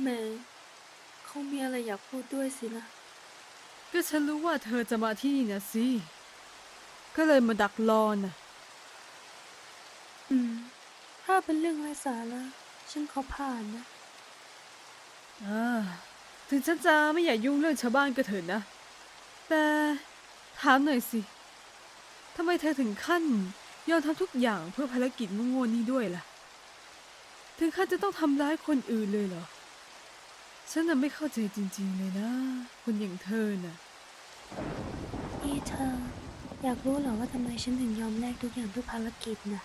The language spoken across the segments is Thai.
แหมคงมีอะไรอยากพูดด้วยสินะ ก็ฉันรู้ว่าเธอจะมาที่นี่นะสิ ก็เลยมาดักรอน่ะ อืม ถ้าเป็นเรื่องไร้สาระฉันขอผ่านนะ อ่า ถึงฉันจะไม่อยากยุ่งเรื่องชาวบ้านก็เถอะนะ แต่ถามหน่อยสิ ทำไมเธอถึงขั้นยอมทำทุกอย่างเพื่อภารกิจงงๆนี้ด้วยล่ะ ถึงขั้นจะต้องทำร้ายคนอื่นเลยเหรอ ฉันน่ะไม่เข้าใจจริงๆเลยนะ คนอย่างเธอน่ะ นี่เธอ อยากรู้เหรอว่าทำไมฉันถึงยอมแลกทุกอย่างเพื่อภารกิจนะ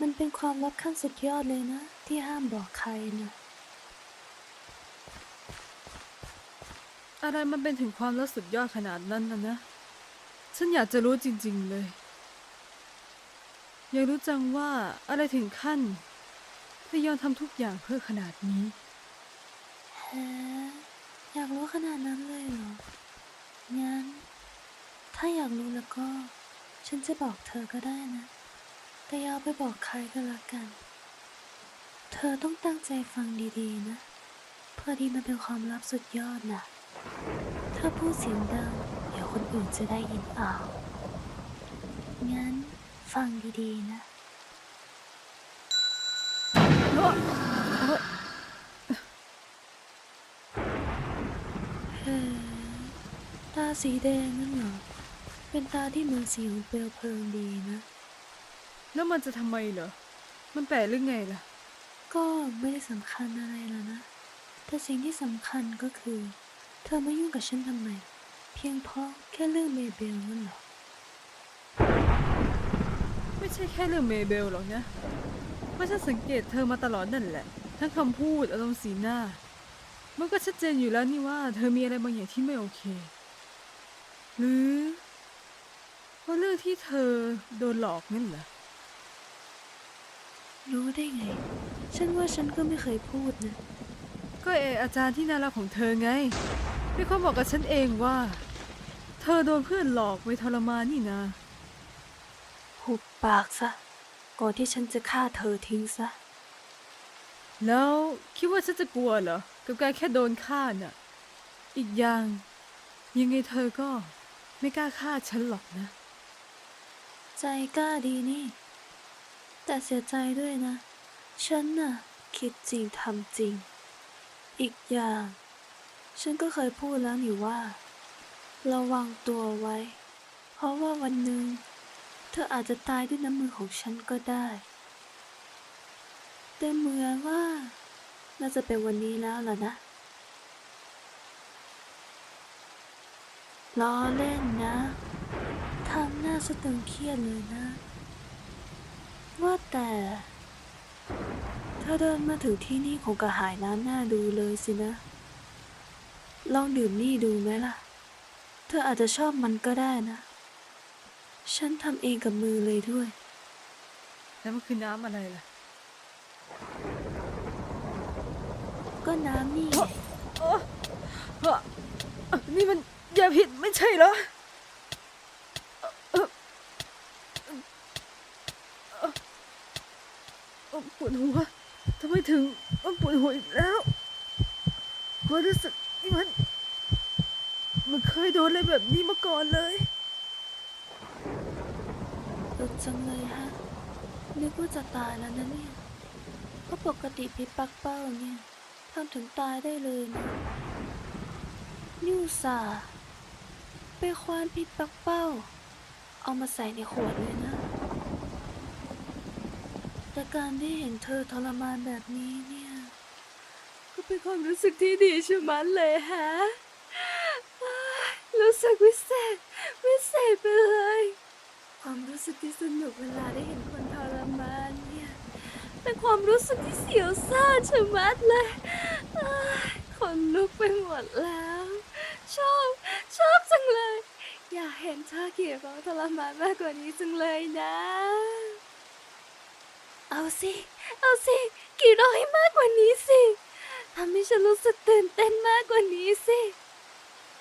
มันเป็นความลับขั้นสุดยอดเลยนะ ที่ห้ามบอกใครนะอะไรมันเป็นถึงความลับสุดยอดขนาดนั้นนะนะ ฉันอยากจะรู้จริงๆเลย อยากรู้จังว่าอะไรถึงขั้นเธอยอมทำทุกอย่างเพื่อขนาดนี้ แฮอยากรู้ขนาดนั้นเลยเหรอ งั้น ถ้าอยากรู้แล้วก็ ฉันจะบอกเธอก็ได้นะ แต่อย่าไปบอกใครก็แล้วกัน เธอต้องตั้งใจฟังดีๆนะ เพอดีมันเป็นความลับสุดยอดนะถ้าพูดเสียงดังเดี๋ยวคนอื่นจะได้ยินเอางั้นฟังดีๆนะ เฮ้ตา สีแดงนั่นเหรอ เป็นตาที่เหมือนสีของเปลวเพลิงดีนะ แล้วมันจะทำไมเหรอ มันแปลกหรือไงล่ะ ก็ไม่ได้สำคัญอะไรแล้วนะ แต่สิ่งที่สำคัญก็คือ เธอมายุ่งกับฉันทำไม เพียงเพราะแค่เรื่องเมเบลนั่นเหรอ ไม่ใช่แค่เรื่องเมเบลหรอกนะว่าฉันสังเกตเธอมาตลอดนั่นแหละ ทั้งคำพูดอารมณ์สีหน้า มันก็ชัดเจนอยู่แล้วนี่ว่า เธอมีอะไรบางอย่างที่ไม่โอเค หรือว่าเรื่องที่เธอโดนหลอกนั่นเหรอ รู้ได้ไง ฉันว่าฉันก็ไม่เคยพูดนะ ก็เออาจารย์ที่น่ารักของเธอไงเป็นคนบอกกับฉันเองว่า เธอโดนเพื่อนหลอกไปทรมานนี่นะหุบปากซะ ก่อนที่ฉันจะฆ่าเธอทิ้งซะ แล้วคิดว่าฉันจะกลัวเหรอ กับการแค่โดนฆ่าน่ะ อีกอย่างยังไงเธอก็ ไม่กล้าฆ่าฉันหรอกนะ ใจกล้าดีนี่ แต่เสียใจด้วยนะ ฉันน่ะ คิดจริงทำจริง อีกอย่าง ฉันก็เคยพูดแล้วนี่ว่า ระวังตัวไว้ เพราะว่าวันหนึ่ง เธออาจจะตายด้วยน้ำมือของฉันก็ได้ แต่เหมือนว่า น่าจะเป็นวันนี้แล้วล่ะนะ ล้อเล่นนะทำหน้าสะตึงเครียดเลยนะ ว่าแต่เธอเดินมาถึงที่นี่คงกระหายน้ำหน้าดูเลยสินะ ลองดื่มนี่ดูไหมล่ะ เธออาจจะชอบมันก็ได้นะ ฉันทำเองกับมือเลยด้วย แล้วมันคือน้ำอะไรล่ะ ก็น้ำนี่ไงเอ้อเอ้อนี่มัน ยาผิดไม่ใช่เหรอ ปวดหัวทำไมถึงปวดหัวอีกแล้วความรู้สึกนี่มัน มันเคยโดนอะไรแบบนี้มาก่อนเลยอึดจังเลยฮะ นึกว่าจะตายแล้วนะเนี่ยเพราะปกติพิษปักเป้าเนี่ยทำถึงตายได้เลยนะนิวสา ไปควานพิษปักเป้า เอามาใส่ในขวดเลยนะ แต่การได้เห็นเธอทรมานแบบนี้เนี่ย ก็เป็นความรู้สึกที่ดีชะมัดเลยฮะ รู้สึกวิเศษ วิเศษไปเลย ความรู้สึกที่สนุกเวลาได้เห็นคนทรมานเนี่ย เป็นความรู้สึกที่เสียวซ่านชะมัดเลย คนลุกไปหมดแล้ว ชอบ ชอบจังเลย อยากเห็นเธอเกี่ยวกับทรมานมากกว่านี้จังเลยนะ เอาสิ เอาสิกี่ร้อยมากกว่านี้สิทำให้ฉันรู้สึกตื่นเต้นมากกว่านี้สิ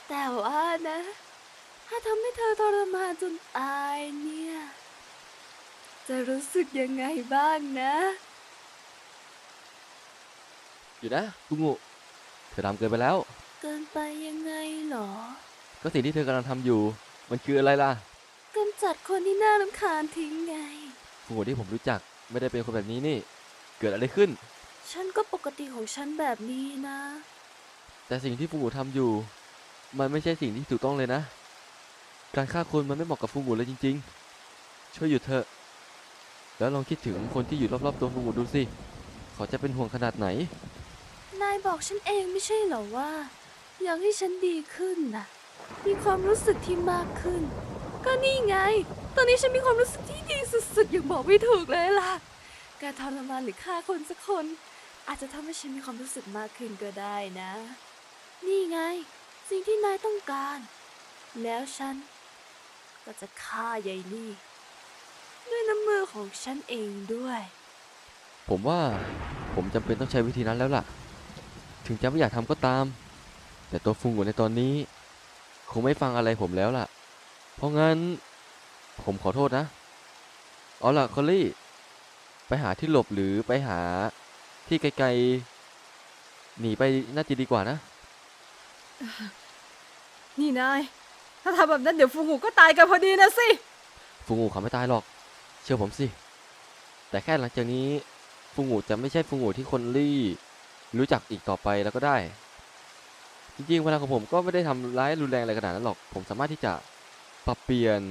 แต่ว่านะ ถ้าทำให้เธอทรมานจนตายเนี่ย จะรู้สึกยังไงบ้างนะ อยู่นะฟุงูเธอทำเกินไปแล้ว เกินไปยังไงเหรอ ก็สิ่งที่เธอกำลังทำอยู่ มันคืออะไรล่ะกำจัดคนที่น่ารำคาญทิ้งไงฟุงูที่ผมรู้จักไม่ได้เป็นคนแบบนี้นี่ เกิดอะไรขึ้น ฉันก็ปกติของฉันแบบนี้นะ แต่สิ่งที่ฟุงูทำอยู่ มันไม่ใช่สิ่งที่ถูกต้องเลยนะ การฆ่าคนมันไม่เหมาะกับฟุงูเลยจริง ๆ ช่วยหยุดเถอะ แล้วลองคิดถึงคนที่อยู่รอบๆตัวฟุงูดูสิเขาจะเป็นห่วงขนาดไหน นายบอกฉันเองไม่ใช่เหรอว่า อยากให้ฉันดีขึ้นน่ะ มีความรู้สึกที่มากขึ้น ก็นี่ไง ตอนนี้ฉันมีความรู้สึกที่ดีสุดๆ อย่างบอกไม่ถูกเลยล่ะ การทรมานหรือฆ่าคนสักคน อาจจะทำให้ฉันมีความรู้สึกมากขึ้นก็ได้นะ นี่ไง สิ่งที่นายต้องการ แล้วฉัน ก็จะฆ่ายายนี่ ด้วยน้ำมือของฉันเองด้วย ผมว่าผมจำเป็นต้องใช้วิธีนั้นแล้วล่ะ ถึงจะไม่อยากทำก็ตาม แต่ตัวฟุงกุในตอนนี้ คงไม่ฟังอะไรผมแล้วล่ะ เพราะงั้น ผมขอโทษนะ เอาล่ะคอลลี่ ไปหาที่หลบหรือไปหาที่ไกลๆ หนีไปน่าจะดีกว่านะ นี่นาย ถ้าทำแบบนั้นเดี๋ยวฟูงูก็ตายกันพอดีนะสิ ฟูงูเขาไม่ตายหรอก เชื่อผมสิ แต่แค่หลังจากนี้ ฟูงูจะไม่ใช่ฟูงูที่คนลี่ รู้จักอีกต่อไปแล้วก็ได้ จริงๆพลังของผมก็ไม่ได้ทำร้ายรุนแรงอะไรขนาดนั้นหรอก ผมสามารถที่จะปรับเปลี่ยน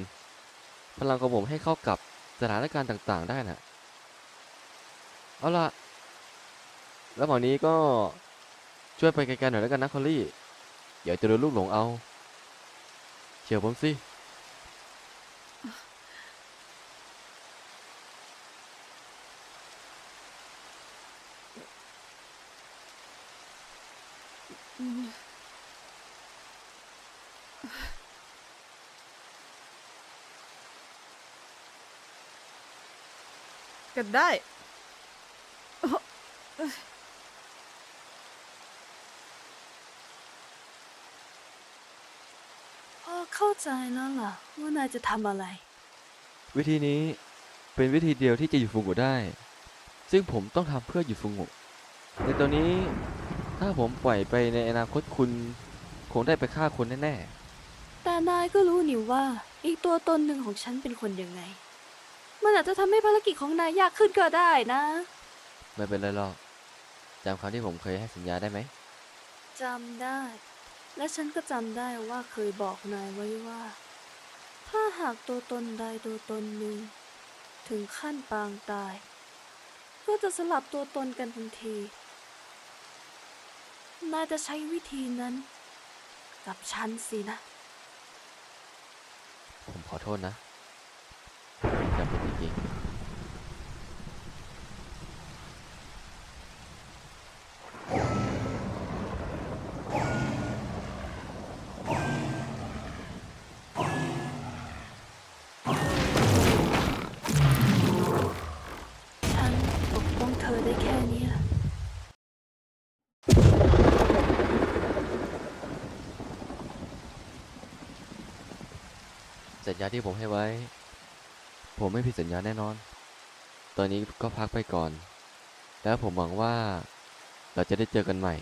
พลังของผมให้เข้ากับสถานการณ์ต่างๆได้นะเอาล่ะแล้วหมอนี้ก็ช่วยไปไกลๆหน่อยแล้วกันนะคอลลี่เดี๋ยวจะโดนลูกหลงเอา เชื่อผมสิ ก็ได้พอเข้าใจแล้วล่ะว่านายจะทำอะไร วิธีนี้เป็นวิธีเดียวที่จะหยุดฟุงกุได้ ซึ่งผมต้องทำเพื่อหยุดฟุงกุในตอนนี้ถ้าผมปล่อยไปในอนาคตคุณคงได้ไปฆ่าคนแน่แต่นายก็รู้นี่ว่า อีกตัวตนหนึ่งของฉันเป็นคนยังไง มันอาจจะทำให้ภารกิจของนายยากขึ้นก็ได้นะๆไม่เป็นไรหรอกจำคำที่ผมเคยให้สัญญาได้ไหม จำได้ และฉันก็จำได้ว่าเคยบอกนายไว้ว่า ถ้าหากตัวตนใดตัวตนหนึ่ง ถึงขั้นปางตาย ก็จะสลับตัวตนกันทันที นายจะใช้วิธีนั้น กับฉันสินะ ผมขอโทษนะ จำเป็นจริงๆฉันปกป้องเธอได้แค่เนี้ยสัญญาที่ผมให้ไว้ ผมไม่ผิดสัญญาแน่นอน ตอนนี้ก็พักไปก่อน แล้วผมหวังว่าเราจะได้เจอกันใหม่